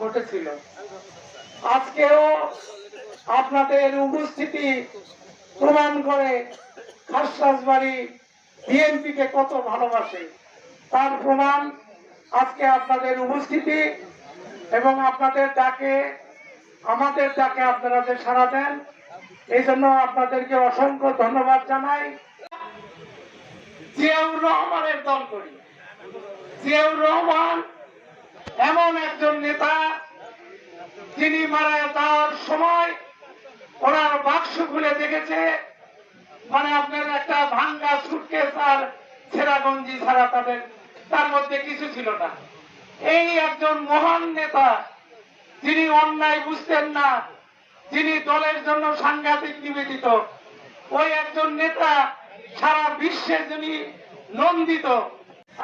ঘটেছিল। আজকেও আপনাদের উপস্থিতি প্রমাণ করে খাসরাজবাড়ি বিএনপি কে কত ভালোবাসে। তার প্রমাণ আজকে আপনাদের উপস্থিতি এবং আপনাদের ডাকে আমাদের ডাকে আপনারা যে সাড়া দেন এই জন্য আপনাদেরকে অসংখ্য ধন্যবাদ জানাই। জিয়াউর রহমানের দল করি। জিয়াউর রহমান এমন একজন নেতা, যিনি মারা যাওয়ার সময় ওনার বাক্স খুলে দেখেছে মানে আপনার একটা ভাঙ্গা সুটকেস আর ছেঁড়া গঞ্জি ছাড়া তাদের, তার মধ্যে কিছু ছিল না। এই একজন মহান নেতা, যিনি অন্যায় বুঝতেন না, যিনি দলের জন্য সাংঘাতিক নিবেদিত, ওই একজন নেতা সারা বিশ্বে যিনি নন্দিত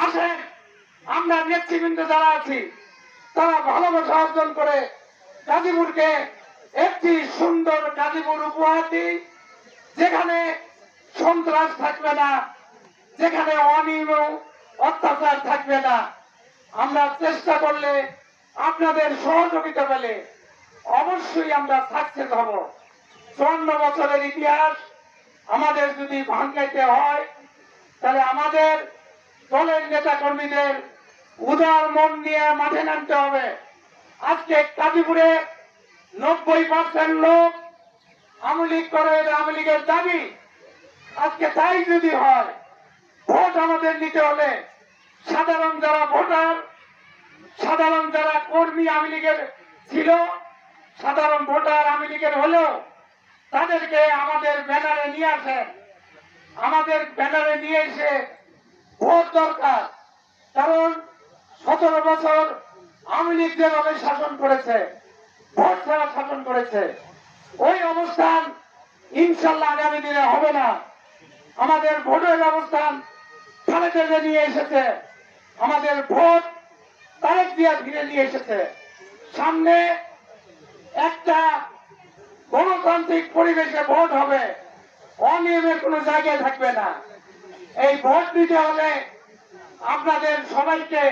আসেন আমরা নেতৃবৃন্দ যারা আছি, তারা ভালোবাসা অর্জন করে গাজীপুরকে একটি সুন্দর গাজীপুর উপহার দিই, যেখানে সন্ত্রাস থাকবে না, যেখানে অনিয়ম অত্যাচার থাকবে না। আমরা চেষ্টা করলে আপনাদের সহযোগিতা পেলে অবশ্যই আমরা সাকসেস হব। চুয়ান্ন বছরের ইতিহাস আমাদের যদি ভাঙাইতে হয়, তাহলে আমাদের দলের নেতা কর্মীদের উদার মন নিয়ে মাঠে নামতে হবে। আজকে কাজীপুরে নব্বই পার্সেন্ট লোক আওয়ামী লীগ করে আওয়ামী লীগের দাবি। আজকে তাই যদি হয়, ভোট আমাদের নিতে হলে সাধারণ যারা ভোটার, সাধারণ যারা কর্মী আওয়ামী লীগের ছিল, সাধারণ ভোটার আওয়ামী লীগের হলেও তাদেরকে আমাদের ব্যানারে নিয়ে আসেন আমাদের ব্যানারে নিয়ে এসে ভোট দরকার। কারণ সতেরো বছর আওয়ামী লীগ যেভাবে শাসন করেছে, ভোট ছাড়া শাসন করেছে, ওই অবস্থান ইনশাল্লাহ আগামী দিনে হবে না। আমাদের ভোটের অবস্থান তারেকে নিয়ে এসেছে। আমাদের ভোট তারেক দিয়া ফিরে নিয়ে এসেছে। সামনে একটা গণতান্ত্রিক পরিবেশে ভোট হবে। অনিয়মের কোনো জায়গায় থাকবে না। এই ভোট দিতে হলে আপনাদের সবাইকে,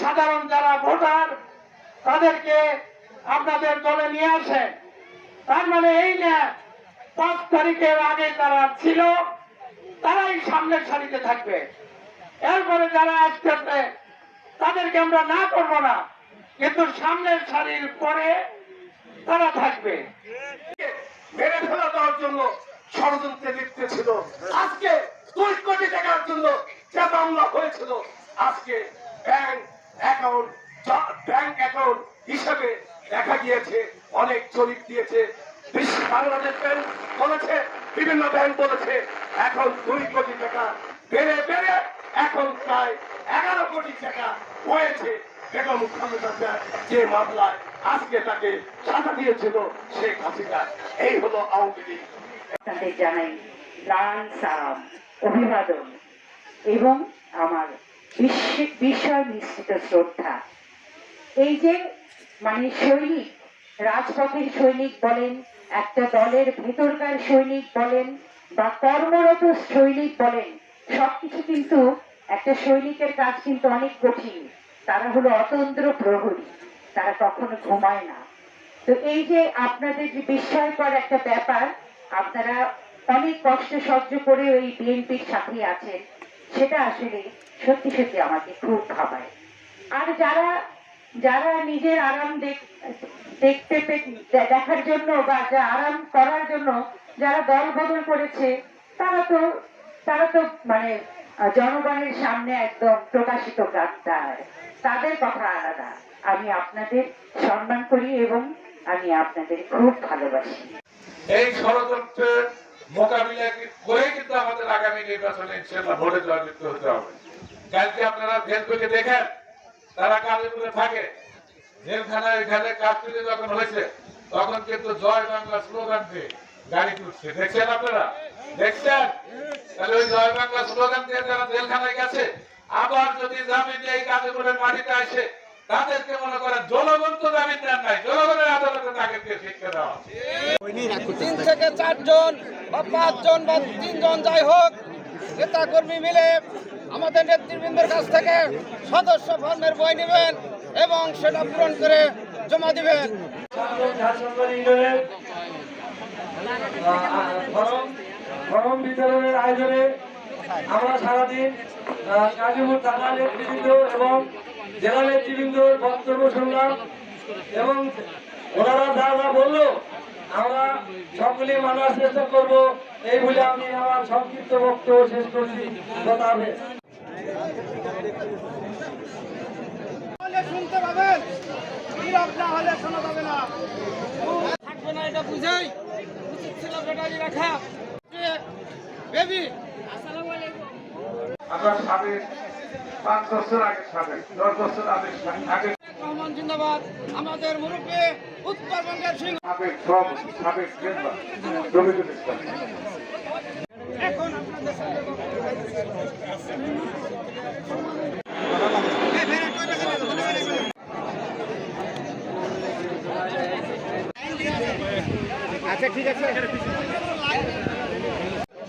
সাধারণ যারা ভোটার, তাদেরকে আপনাদের দলে নিয়ে আসেন তার মানে এই না পাঁচ তারিখের আগে যারা ছিল, তারাই সামনের সারিতে থাকবে। এরপরে যারা আসতেছে তাদেরকে আমরা না করব না, কিন্তু সামনের সারির পরে তারা থাকবে। মেরে ফেলা দেওয়ার জন্য ষড়যন্ত্রে লিপ্ত ছিল। আজকে দুই কোটি টাকার জন্য যে মামলা হয়েছিল, আজকে ব্যাংক অ্যাকাউন্ট ব্যাংক অ্যাকাউন্ট হিসাবে দেখা গিয়েছে, অনেক জরিপ দিয়েছে। বাংলাদেশ ব্যাংক বলেছে, বিভিন্ন ব্যাংক বলেছে, এখন দুই কোটি টাকা বেড়ে বেড়ে এখন প্রায় এগারো কোটি টাকা হয়েছে। বেগম খালেদা যে মামলায় আজকে তাকে সাজা দিয়েছিল শেখ হাসিনা। এই হলো আওয়ামী লীগ। আপনাদের জানাই লাল সালাম, অভিবাদন এবং আমার বিস্ময় মিশ্রিত শ্রদ্ধা। এই যে মানে সৈনিক, রাজপথের সৈনিক বলেন, একটা দলের ভেতরকার সৈনিক বলেন বা কর্মরত সৈনিক বলেন, সবকিছু কিন্তু একটা সৈনিকের কাজ কিন্তু অনেক কঠিন। তারা হলো অতন্ত্র প্রহরী। তারা কখনো ঘুমায় না। তো এই যে আপনাদের যে বিস্ময়কর একটা ব্যাপার, আপনারা অনেক কষ্ট সহ্য করে ওই বিএনপির সাথে আছেন, সেটা আসলে সত্যি সত্যি আমাকে খুব ভাবায়। আর যারা যারা নিজের আরাম দেখতে দেখার জন্য বা যা আরাম করার জন্য যারা দল বদল করেছে, তারা তো তারা তো মানে জনগণের সামনে একদম প্রকাশিত গাদ্দার তাদের কথা আলাদা। আমি আপনাদের সম্মান করি এবং আমি আপনাদের খুব ভালোবাসি। এই ষড়যন্ত্রের মোকাবিলা করে কিন্তু আমাদের আগামী নির্বাচনে ইনশাল্লাহ ভোটে জয়যুক্ত হতে হবে। কালকে আপনারা ফেসবুকে দেখেন, তারা কালীপুরে থাকে? জেলখানায় এখানে কাশ্মীরে যখন হয়েছে, তখন কিন্তু জয় বাংলা স্লোগান দিয়ে গাড়ি তুলছে। দেখছেন আপনারা? দেখছেন? তাহলে ওই জয় বাংলা স্লোগান দিয়ে যারা জেলখানায় গেছে, আবার যদি জামিন এই কালীপুরের মাটিতে আসে? তাদেরকে মনে করেন জনগণ তো জামিন নাই। জনগণের আদালতে তাদেরকে শিক্ষা দেওয়া তিন থেকে চারজন বা পাঁচজন বা তিনজন যাই হোক নেতা কর্মী মিলে আমাদের নেতৃবৃন্দের কাছ থেকে সদস্য ফর্মের বই নেবেন এবং সেটা পূরণ করে জমা দিবেন। ফরম বিতরণের আয়োজনে আমরা সারাদিন গাজীপুর থানা নেতৃবৃন্দ এবং জেলা নেতৃবৃন্দর বক্তব্য শুনলাম এবং ওনারা যা যা বলল আমরা সকলে মানার চেষ্টা করব। এই বলে আমি আমার সংক্ষিপ্ত বক্তব্য শেষ করছি। হবে। শুনতে পাবেন নীরব না হলে শোনা যাবে না। থাকবে না এটা বুঝেই। উচিত ছিল ব্যাটারি রাখা। বেবি? সাবেক পাঁচ বছর আগে সাবেক দশ বছর আগে আগে রহমান জিন্দাবাদ আমাদের মুরব্বী উত্তরবঙ্গের সিংহ সাবেক সভাপতি সাবেক মেম্বার রবিকুল ইসলাম। এখন আপনাদের সঙ্গে ছাত্রদলের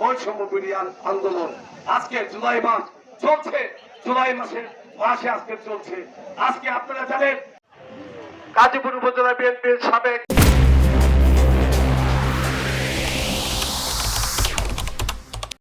বৈষম্য বিরিয়ান আন্দোলন। আজকে জুলাই মাস চলছে। জুলাই মাসের মাসে আজকে চলছে। আজকে আপনারা জানেন, গাজীপুর উপজেলা বিএনপির সাবেক